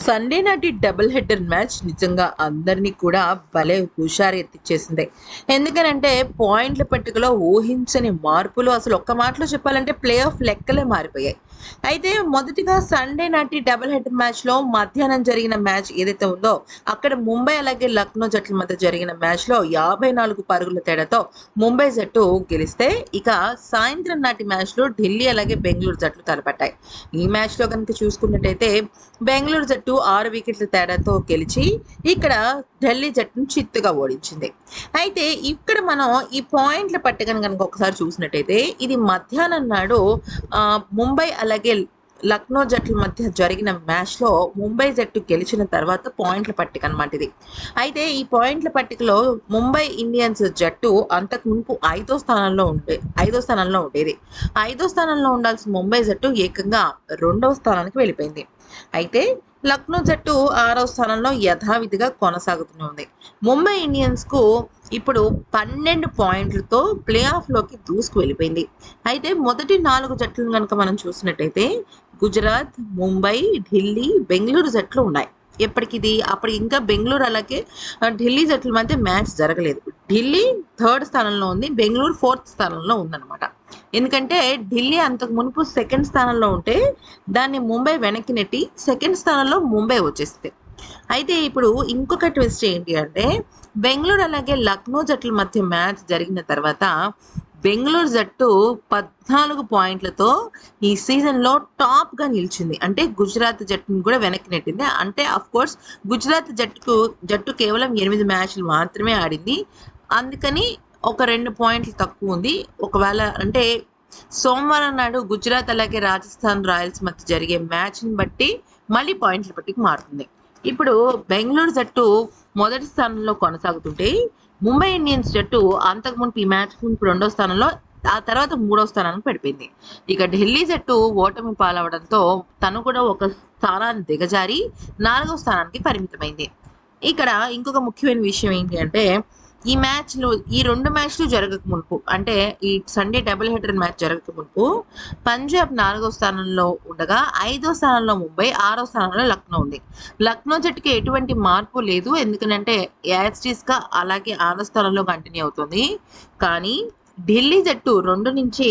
Sunday నాటి double header match నిజంగా అందరినీ కూడా భలే హుషారు ఎత్తిచ్చేసింది ఎందుకనంటే పాయింట్ల పట్టికలో ఊహించని మార్పులు అసలు ఒక్క మాటలో చెప్పాలంటే ప్లే ఆఫ్ లెక్కలే మారిపోయాయి. అయితే మొదటిగా సండే నాటి డబుల్ హెడ్ మ్యాచ్లో మధ్యాహ్నం జరిగిన మ్యాచ్ ఏదైతే ఉందో అక్కడ ముంబై అలాగే లక్నో జట్ల మధ్య జరిగిన మ్యాచ్లో యాభై నాలుగు పరుగుల తేడాతో ముంబై జట్టు గెలిస్తే ఇక సాయంత్రం నాటి మ్యాచ్లో ఢిల్లీ అలాగే బెంగళూరు జట్లు తలపట్టాయి. ఈ మ్యాచ్లో కనుక చూసుకున్నట్టయితే బెంగళూరు జట్టు ఆరు వికెట్ల తేడాతో గెలిచి ఇక్కడ ఢిల్లీ జట్టును చిత్తుగా ఓడించింది. అయితే ఇక్కడ మనం ఈ పాయింట్ల పట్టికను కనుక ఒకసారి చూసినట్టయితే ఇది మధ్యాహ్నం నాడు ముంబై అలాగే అలాగే లక్నో జట్ల మధ్య జరిగిన మ్యాచ్లో ముంబై జట్టు గెలిచిన తర్వాత పాయింట్ల పట్టిక అనమాట ఇది. అయితే ఈ పాయింట్ల పట్టికలో ముంబై ఇండియన్స్ జట్టు అంతకు మునుపు ఐదో స్థానంలో ఉండే ఐదో స్థానంలో ఉండేది. ఐదో స్థానంలో ఉండాల్సిన ముంబై జట్టు ఏకంగా రెండవ స్థానానికి వెళ్ళిపోయింది. అయితే లక్నో జట్టు ఆరవ స్థానంలో యథావిధిగా కొనసాగుతూనే ఉంది. ముంబై ఇండియన్స్కు ఇప్పుడు పన్నెండు పాయింట్లతో ప్లే ఆఫ్లోకి దూసుకు వెళ్ళిపోయింది. అయితే మొదటి నాలుగు జట్లను కనుక మనం చూసినట్టయితే గుజరాత్ ముంబై ఢిల్లీ బెంగళూరు జట్లు ఉన్నాయి. ఎప్పటికిది అప్పుడు ఇంకా బెంగళూరు అలాగే ఢిల్లీ జట్ల మధ్య మ్యాచ్ జరగలేదు. ఢిల్లీ థర్డ్ స్థానంలో ఉంది బెంగళూరు ఫోర్త్ స్థానంలో ఉందన్నమాట. ఎందుకంటే ఢిల్లీ అంతకు మునుపు సెకండ్ స్థానంలో ఉంటే దాన్ని ముంబై వెనక్కి నెట్టి సెకండ్ స్థానంలో ముంబై వచ్చేస్తే. అయితే ఇప్పుడు ఇంకొక ట్విస్ట్ ఏంటి అంటే బెంగళూరు అలాగే లక్నో జట్ల మధ్య మ్యాచ్ జరిగిన తర్వాత బెంగళూరు జట్టు పద్నాలుగు పాయింట్లతో ఈ సీజన్లో టాప్గా నిలిచింది. అంటే గుజరాత్ జట్టును కూడా వెనక్కి నెట్టింది. అంటే కోర్స్ గుజరాత్ జట్టుకు జట్టు కేవలం ఎనిమిది మ్యాచ్లు మాత్రమే ఆడింది. అందుకని ఒక రెండు పాయింట్లు తక్కువ ఉంది. ఒకవేళ అంటే సోమవారం నాడు గుజరాత్ అలాగే రాజస్థాన్ రాయల్స్ మధ్య జరిగే మ్యాచ్ని బట్టి మళ్ళీ పాయింట్ల బట్టి మారుతుంది. ఇప్పుడు బెంగళూరు జట్టు మొదటి స్థానంలో కొనసాగుతుంటే ముంబై ఇండియన్స్ జట్టు అంతకుముందు ఈ మ్యాచ్ ముందు రెండో స్థానంలో ఆ తర్వాత మూడో స్థానానికి పడిపోయింది. ఇక ఢిల్లీ జట్టు ఓటమి పాలవడంతో తను కూడా ఒక స్థానాన్ని దిగజారి నాలుగో స్థానానికి పరిమితమైంది. ఇక్కడ ఇంకొక ముఖ్యమైన విషయం ఏంటి అంటే ఈ మ్యాచ్లో ఈ రెండు మ్యాచ్లు జరగక మునుపు అంటే ఈ సండే డబుల్ హెడర్ మ్యాచ్ జరగక మునుపు పంజాబ్ నాలుగో స్థానంలో ఉండగా ఐదో స్థానంలో ముంబై ఆరో స్థానంలో లక్నో ఉంది. లక్నో జట్టుకి ఎటువంటి మార్పు లేదు ఎందుకంటే గా అలాగే ఆరో స్థానంలో కంటిన్యూ అవుతుంది. కానీ ఢిల్లీ జట్టు రెండు నుంచి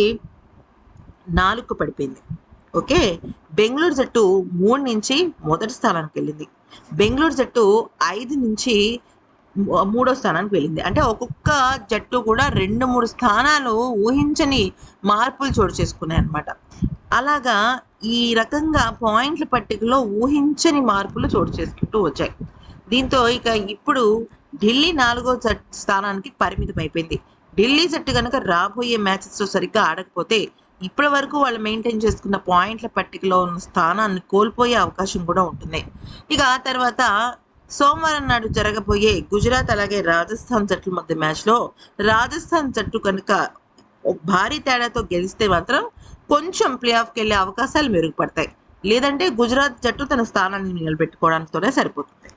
నాలుగు పడిపోయింది. ఓకే? బెంగళూరు జట్టు మూడు నుంచి మొదటి స్థానానికి వెళ్ళింది. బెంగళూరు జట్టు ఐదు నుంచి మూడో స్థానానికి వెళ్ళింది. అంటే ఒక్కొక్క జట్టు కూడా రెండు మూడు స్థానాలు ఊహించని మార్పులు చోటు చేసుకున్నాయి అనమాట అలాగా ఈ రకంగా పాయింట్ల పట్టికలో ఊహించని మార్పులు చోటు చేసుకుంటూ వచ్చాయి. దీంతో ఇక ఇప్పుడు ఢిల్లీ నాలుగో స్థానానికి పరిమితం అయిపోయింది. ఢిల్లీ జట్టు కనుక రాబోయే మ్యాచెస్లో సరిగ్గా ఆడకపోతే ఇప్పటి వరకు వాళ్ళు మెయింటైన్ చేసుకున్న పాయింట్ల పట్టికలో ఉన్న స్థానాన్ని కోల్పోయే అవకాశం కూడా ఉంటుంది ఇక ఆ తర్వాత సోమవారం నాడు జరగబోయే గుజరాత్ అలాగే రాజస్థాన్ జట్ల మధ్య మ్యాచ్లో రాజస్థాన్ జట్టు కనుక భారీ తేడాతో గెలిస్తే మాత్రం కొంచెం ప్లే ఆఫ్కి వెళ్ళే అవకాశాలు మెరుగుపడతాయి. లేదంటే గుజరాత్ జట్టు తన స్థానాన్ని నిలబెట్టుకోవడానితోనే సరిపోతుంది.